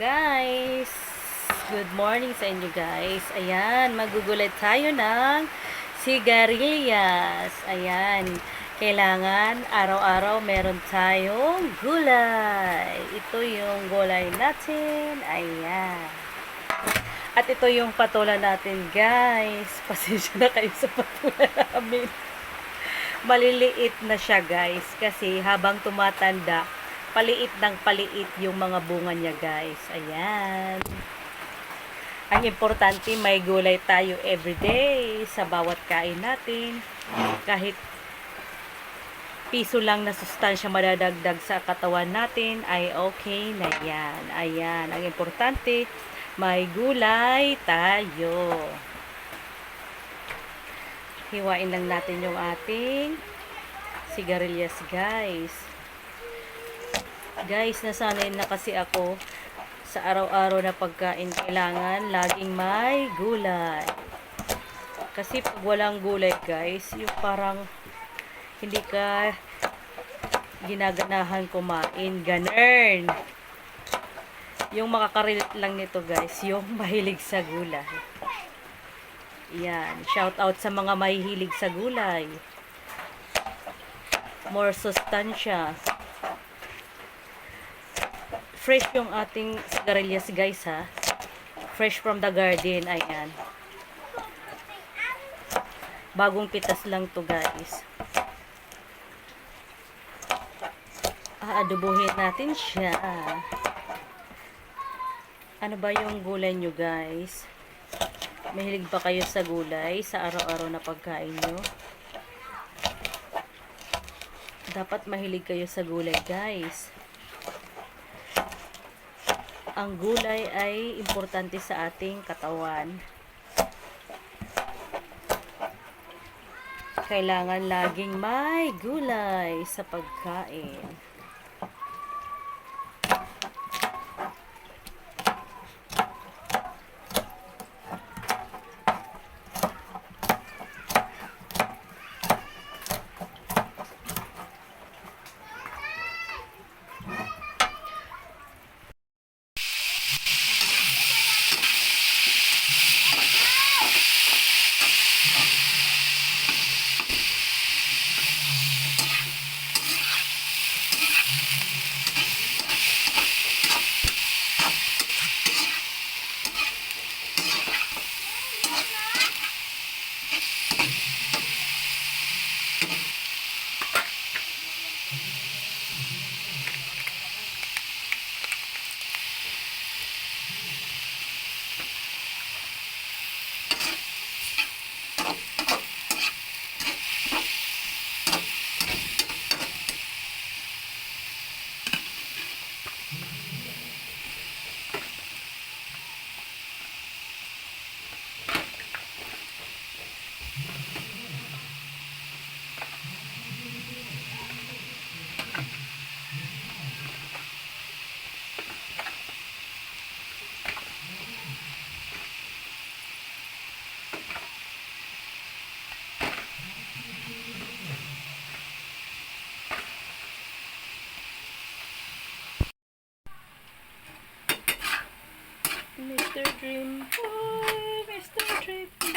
guys! Good morning sa inyo guys. Ayan, magugulay tayo ng sigarilyas. Ayan, kailangan araw-araw meron tayong gulay. Ito yung gulay natin. Ayan. At ito yung patula natin guys. Pasensya na kayo sa patula namin. Maliliit na siya guys kasi habang tumatanda paliit ng paliit yung mga bunga niya guys. Ayan. Ang importante may gulay tayo everyday sa bawat kain natin. Kahit piso lang na sustansya madadagdag sa katawan natin ay okay na yan. Ayan. Ang importante may gulay tayo. Hiwain lang natin yung ating sigarilyas guys. Guys, nasanay na kasi ako sa araw-araw na pagkain kailangan laging may gulay. Kasi pag walang gulay guys, yung parang hindi ka ginaganahan kumain. Ganern. Yung makakarilate lang nito guys, yung mahilig sa gulay. Yan. Shout out sa mga mahihilig sa gulay. More sustansya fresh yung ating sigarilyas guys ha. Fresh from the garden. Ayan. Bagong pitas lang to guys. Aadobohin natin siya. Ano ba yung gulay nyo guys? Mahilig ba kayo sa gulay sa araw-araw na pagkain nyo? Dapat mahilig kayo sa gulay guys ang gulay ay importante sa ating katawan. Kailangan laging may gulay sa pagkain. Mr. Dream Boy, Mr. Dream